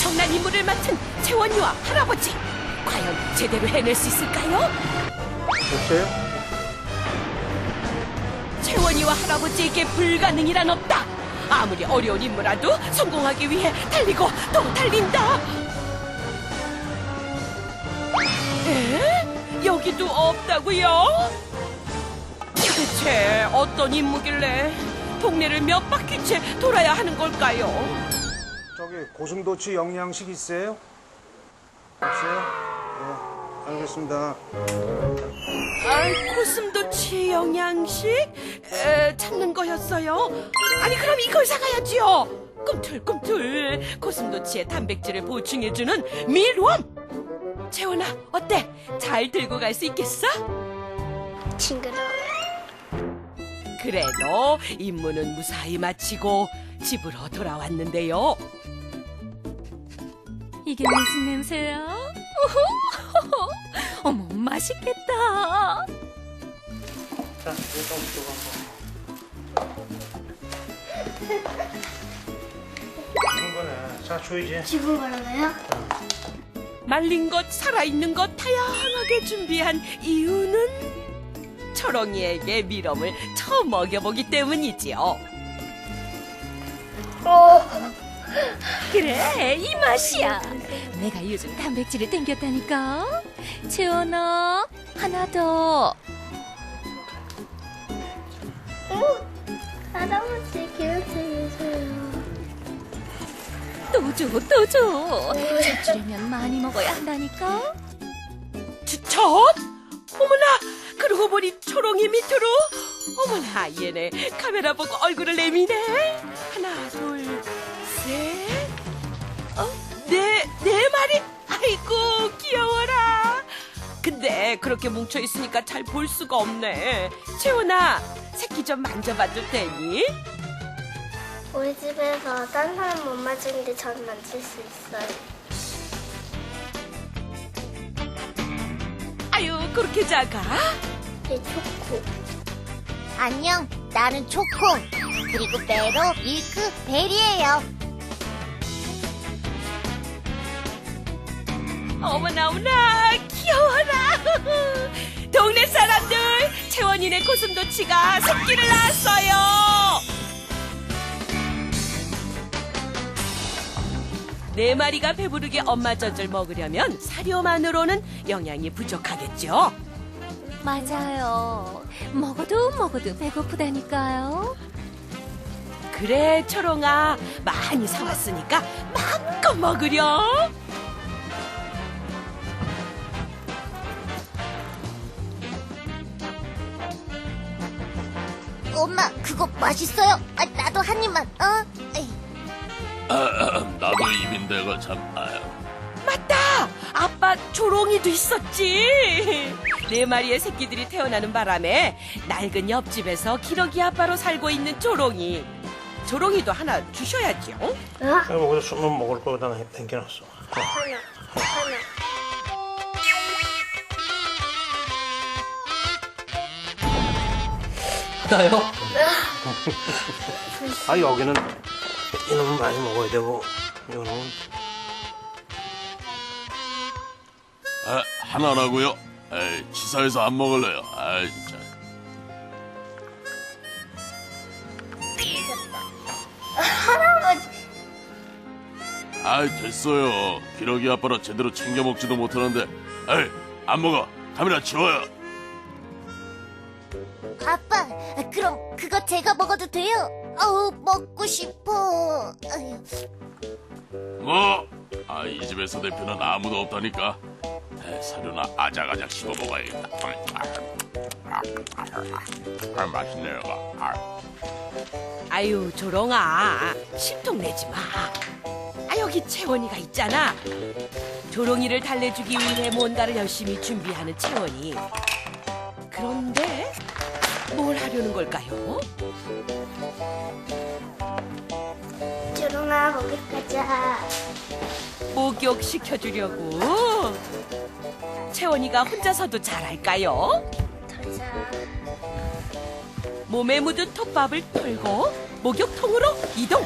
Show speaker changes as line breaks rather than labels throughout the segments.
중요한 임무를 맡은 채원이와 할아버지. 과연 제대로 해낼 수 있을까요?
됐어요?
채원이와 할아버지에게 불가능이란 없다. 아무리 어려운 임무라도 성공하기 위해 달리고 또 달린다. 에? 여기도 없다고요? 도대체 어떤 임무길래 동네를 몇 바퀴째 돌아야 하는 걸까요?
저기 고슴도치 영양식 있어요? 없어요? 네, 알겠습니다.
아, 고슴도치 영양식 에, 찾는 거였어요. 아니 그럼 이걸 사가야지요. 꿈틀꿈틀 고슴도치의 단백질을 보충해주는 밀웜. 재원아 어때? 잘 들고 갈 수 있겠어?
징그러워.
그래도 임무는 무사히 마치고 집으로 돌아왔는데요.
이게 무슨 냄새야? 오호, 어머, 맛있겠다.
자, 이거 좀 죽은 거네. 자, 줘야지.
지금 뭐라고요?
말린 것, 살아있는 것 다양하게 준비한 이유는 초롱이에게 밀웜을 처음 먹여보기 때문이지요.
그래, 이 맛이야. 내가 요즘 단백질을 땡겼다니까. 채원아, 하나 더.
할아버지 기억해주세요.
또 줘, 또 줘. 채주려면 많이 먹어야 한다니까.
첫? 어머나! 그러고 보니 초롱이 밑으로 어머나 얘네 카메라 보고 얼굴을 내미네 하나 둘 셋 어? 그렇게 뭉쳐 있으니까 잘 볼 수가 없네 채원아 새끼 좀 만져봐도 되니?
우리 집에서 딴 사람 못 맞추는데 전 만질 수 있어요.
아유 그렇게 작아?
이 초코.
안녕, 나는 초코. 그리고 메로, 밀크, 베리예요.
어머나 어머나 귀여워라 동네 사람들 채원이네 고슴도치가 새끼를 낳았어요 네 마리가 배부르게 엄마 젖을 먹으려면 사료만으로는 영양이 부족하겠죠
맞아요. 먹어도 먹어도 배고프다니까요.
그래 초롱아 많이 사왔으니까 마음껏 먹으렴
엄마, 그거 맛있어요? 아, 나도 한 입만, 어? 에이,
나도 입인데가 참 아유.
맞다! 아빠 조롱이도 있었지! 네 마리의 새끼들이 태어나는 바람에 낡은 옆집에서 기러기 아빠로 살고 있는 조롱이. 조롱이도 하나 주셔야죠.
어?
내가 거기서 숨은 먹을 거다 땡겨놨어.
하나. 하나.
나요? 아, 여기는 이놈은 많이 먹어야 되고, 이거는
아, 하나라고요? 에이, 치사해서 안 먹을래요. 아, 진짜.
할아버지.
아, 됐어요. 기러기 아빠라 제대로 챙겨 먹지도 못하는데. 에이, 안 먹어. 카메라 치워요.
아빠, 그럼 그거 제가 먹어도 돼요? 어우, 먹고 싶어. 아유,
뭐? 아, 이 집에서 대표는 아무도 없다니까. 에, 사료나 아작아작 씹어 먹어야겠다. 아, 맛있네요. 아.
아유, 조롱아. 심통 내지 마. 아, 여기 채원이가 있잖아. 조롱이를 달래주기 위해 뭔가를 열심히 준비하는 채원이. 그런데 뭘 하려는 걸까요?
주롱아, 거기 가자.
목욕 시켜주려고. 채원이가 혼자서도 잘할까요?
털자.
몸에 묻은 톱밥을 털고 목욕통으로 이동.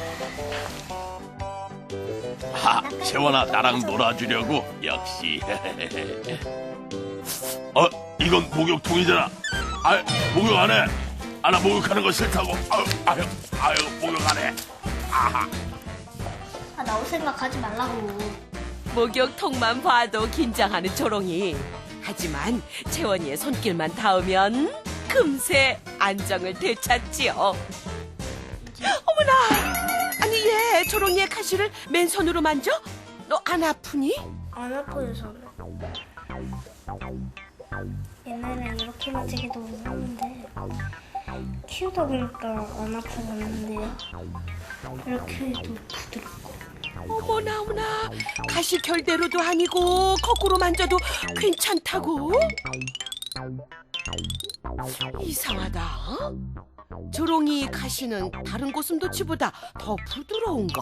하하, 세원아 나랑 놀아주려고 역시. 어, 이건 목욕통이잖아. 아, 목욕 안 해. 아, 나 목욕하는 거 싫다고. 아유, 아유, 아유, 목욕 안 해. 아하.
아, 나올 생각 하지 말라고.
목욕통만 봐도 긴장하는 조롱이. 하지만 채원이의 손길만 닿으면 금세 안정을 되찾지요. 어머나! 아니 얘 조롱이의 가시를 맨손으로 만져? 너 안 아프니?
안 아파요, 저는. 옛날에 이렇게 만지기도 했는데, 키우다 보니까 안 아프겠는데요. 이렇게 해도 부드럽고.
어머나 어머나 가시 결대로도 아니고 거꾸로 만져도 괜찮다고? 이상하다. 조롱이 가시는 다른 고슴도치보다 더 부드러운가?